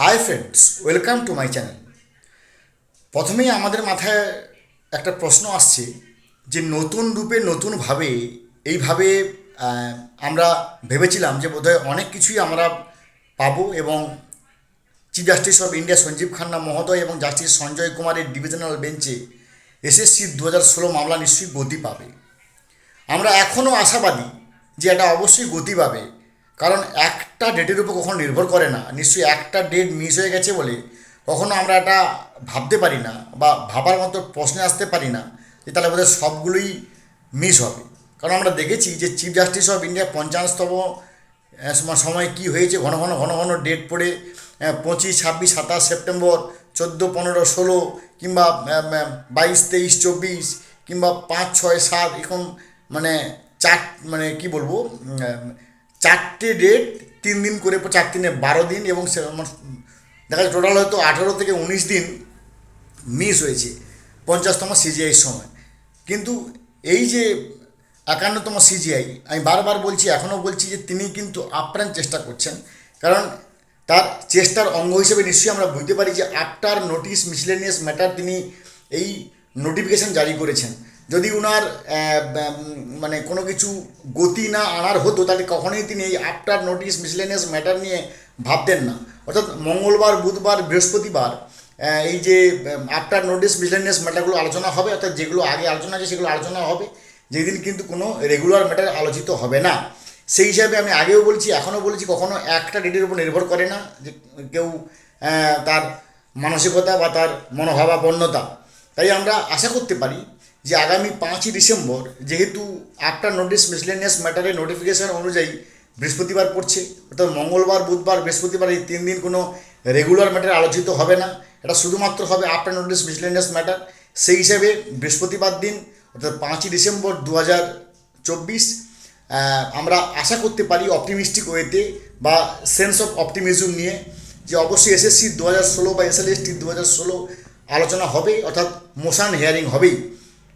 Hi friends welcome to my channel প্রথমেই আমাদের মাথায় একটা প্রশ্ন আসছে যে নতুন রূপে নতুনভাবে এইভাবে আমরা ভেবেছিলাম যে বোধহয় অনেক কিছুই আমরা পাবো এবং chief justice of India Sanjiv Khanna মহোদয় এবং জাস্টিস সঞ্জয় কুমারের ডিভিশনাল বেঞ্চে এসএসসি দু হাজার ষোলো মামলা নিশ্চয়ই গতি পাবে। আমরা এখনও আশাবাদী যে এটা অবশ্যই গতি পাবে। কারণ একটা ডেটের উপর কখনো নির্ভর করে না। নিশ্চয়ই একটা ডেট মিস হয়ে গেছে বলে কখনো আমরা এটা ভাবতে পারি না বা ভাবার মতো প্রশ্নে আসতে পারি না যে তাহলে বোধহয় সবগুলোই মিস হবে। কারণ আমরা দেখেছি যে চিফ জাস্টিস অফ ইন্ডিয়া পঞ্চাশতম সময় কি হয়েছে? ঘন ঘন ঘন ঘন ডেট পড়ে পঁচিশ, ছাব্বিশ, সাতাশ সেপ্টেম্বর, চোদ্দ, পনেরো, ষোলো কিংবা বাইশ, তেইশ, চব্বিশ কিংবা পাঁচ, ছয়, সাত, এরকম মানে চার মানে কি বলব চারটে ডেট তিন দিন করে, চার দিনে বারো দিন এবং দেখা যায় টোটাল হয়তো আঠেরো থেকে উনিশ দিন মিস হয়েছে পঞ্চাশতম সিজিআইয়ের সময়। কিন্তু এই যে একান্নতম সিজিআই আমি বারবার বলছি, এখনও বলছি যে তিনি কিন্তু আপ্রাণ চেষ্টা করছেন। কারণ তার চেষ্টার অঙ্গ হিসেবে নিশ্চয়ই আমরা বুঝতে পারি যে আফটার নোটিশ মিসলেনিয়াস ম্যাটার তিনি এই নোটিফিকেশন জারি করেছেন। যদি উনার মানে কোনো কিছু গতি না আনার হতো, তাহলে কখনোই তিনি এই আফটার নোটিশ মিসলেনিয়াস ম্যাটার নিয়ে ভাবতেন না। অর্থাৎ মঙ্গলবার, বুধবার, বৃহস্পতিবার এই যে আফটার নোটিস মিসলেনিয়াস ম্যাটারগুলো আলোচনা হবে, অর্থাৎ যেগুলো আগে আলোচনা আছে সেগুলো আলোচনা হবে, যেদিন কিন্তু কোনো রেগুলার ম্যাটার আলোচিত হবে না। সেই হিসাবে আমি আগেও বলছি, এখনও বলছি, কখনো একটা ডেটের উপর নির্ভর করে না যে কেউ তার মানসিকতা বা তার মনোভাবাপন্নতা। তাই আমরা আশা করতে পারি যে আগামী পাঁচই ডিসেম্বর যেহেতু আফটার নোটিস মিসলেনিয়াস ম্যাটারের নোটিফিকেশন অনুযায়ী বৃহস্পতিবার পড়ছে, অর্থাৎ মঙ্গলবার, বুধবার, বৃহস্পতিবার এই তিন দিন কোনো রেগুলার ম্যাটার আলোচিত হবে না। এটা শুধুমাত্র হবে আফটার নোটিস মিসলেনিয়াস ম্যাটার সেই হিসাবে বৃহস্পতিবার দিন, অর্থাৎ পাঁচই ডিসেম্বর দু হাজার চব্বিশ আমরা আশা করতে পারি অপটিমিস্টিক ওয়েতে বা সেন্স অফ অপটিমিজম নিয়ে যে অবশ্যই এসএসসি দু হাজার ষোলো বা এসএলএসটি দু হাজার ষোলো আলোচনা হবে, অর্থাৎ মোশন হিয়ারিং হবেই।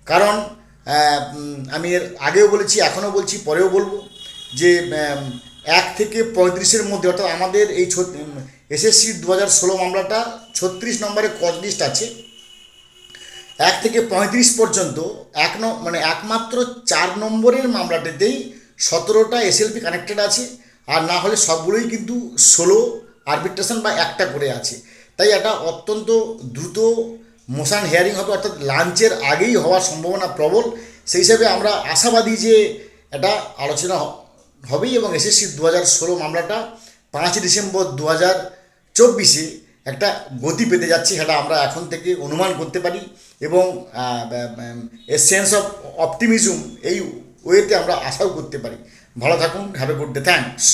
কারণ আমি এর আগেও বলেছি, এখনও বলছি, পরেও বলব যে এক থেকে পঁয়ত্রিশের মধ্যে, অর্থাৎ আমাদের এই এসএসসি দু হাজার ষোলো মামলাটা ছত্রিশ নম্বরে কজ লিস্ট আছে। এক থেকে পঁয়ত্রিশ পর্যন্ত, এক ন মানে একমাত্র চার নম্বরের মামলাটাতেই সতেরোটা এসএলপি কানেক্টেড আছে, আর না হলে সবগুলোই কিন্তু ষোলো আরবিট্রেশন বা একটা করে আছে। তাই এটা অত্যন্ত দ্রুত মোশন হিয়ারিং হবে অর্থাৎ লাঞ্চের আগেই হওয়ার সম্ভাবনা প্রবল। সেই হিসাবে আমরা আশাবাদী যে এটা আলোচনা হবেই এবং এসএসসি দু হাজার ষোলো মামলাটা পাঁচ ডিসেম্বর দু হাজার চব্বিশে একটা গতি পেতে যাচ্ছে সেটা আমরা এখন থেকে অনুমান করতে পারি এবং এ সেন্স অফ অপটিমিজম এই ওয়েতে আমরা আশাও করতে পারি। ভালো থাকুন have a good day thanks